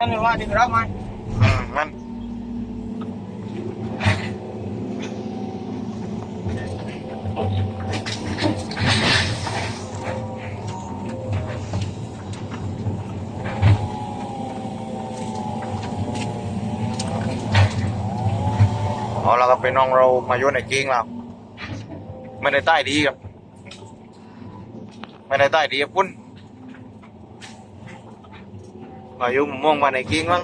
นั่นว่าดีรับมอืมมันเอาแล้วก็เป็นน้องเรามาโยนในกิ้งเราไม่ได้ใต้ดีครับ ไม่ได้ใต้ดีครับคุณ มาโยนมะม่วงมาในกิ้งมั้ง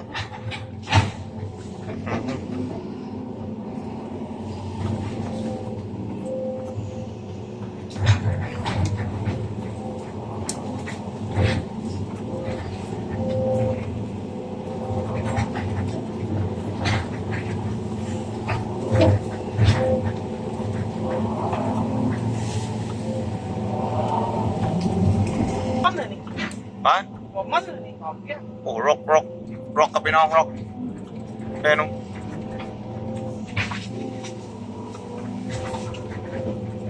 มันเลยนี่ฮะบอกมันเลยนี่หอมแก้ม โอ้รกรกรกกับพี่น้องรกเอ้นุ่ง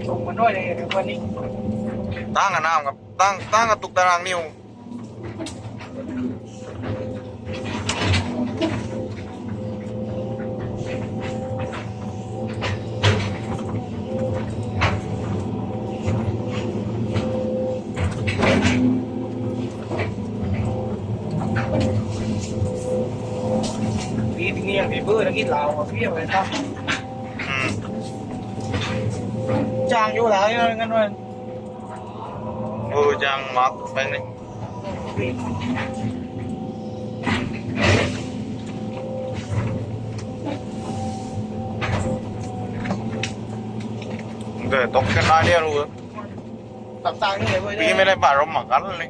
ส่งมาด้วยเลยวันนี้ตั้งกับน้ำครับตั้งตั้งกับตุกตารางนิ้ว ปีนี้ยังมีเบอร์แล้วกินเหล้าเพี้ยวเลยครับอืมจ้างอยู่แล้วยังกันวันเออจังมักไปนี่เดี๋ยวตกกันได้เรียรู้ตับตังนี่เลยเว้ยพี่ไม่ได้ปารมหมักกันเลย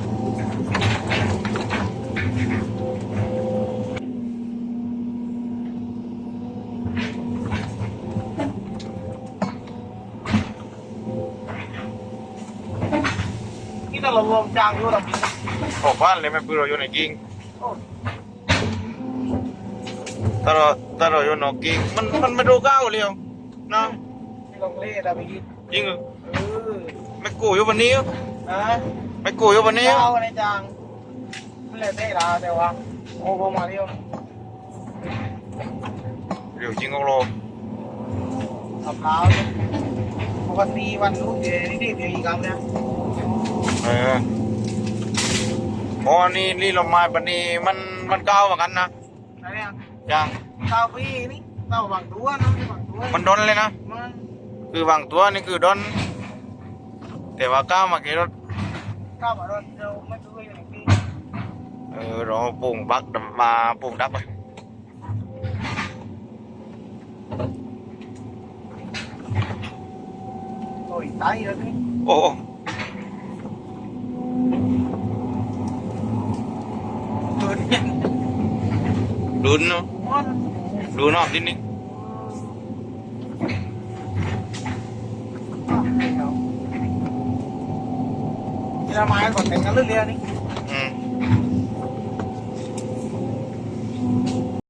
งอยู่ตรงนี้ออกบ้านเลยไม่ปืนเราอยู่ในกิ้งถ้าเราถ้าเราอยู่นอกกิ้งมันมันไม่ดูก้าวเร็วนะที่ลงเล่แต่ไปกินจริงเหรอเออไม่กูอยู่วันนี้นะไม่กูอยู่วันนี้เอาในจางไม่เลยเต้ละแต่ว่าโอ้โหมาเรียวเดี๋ยวจริงของโลขับเท้าปกติวันนู้นเดี๋ยวนี่เดี๋ยวอีกครั้งเนี่ย เออเพราะว่านี่นี่เรามาปันนี้มันมันก้าวเหมือนกันนะอะไรเนี่ยยังเต้าพี่นี่เต้าบางตัวนะบางตัวมันดนเลยนะมันคือบางตัวนี่คือดนแต่ว่าก้าวมากี่รถก้าวมาโดนเราไม่รู้อย่างนี้เออเราปรุงบักมาปรุงดับไปโอ้ยตายแล้วนี่โอ้โอ้ เกิดเนี่ย ดุนเนาะดูนอกนิดนึงนี่ละไม้ก่อนแต่งกันเรื่อยๆนี่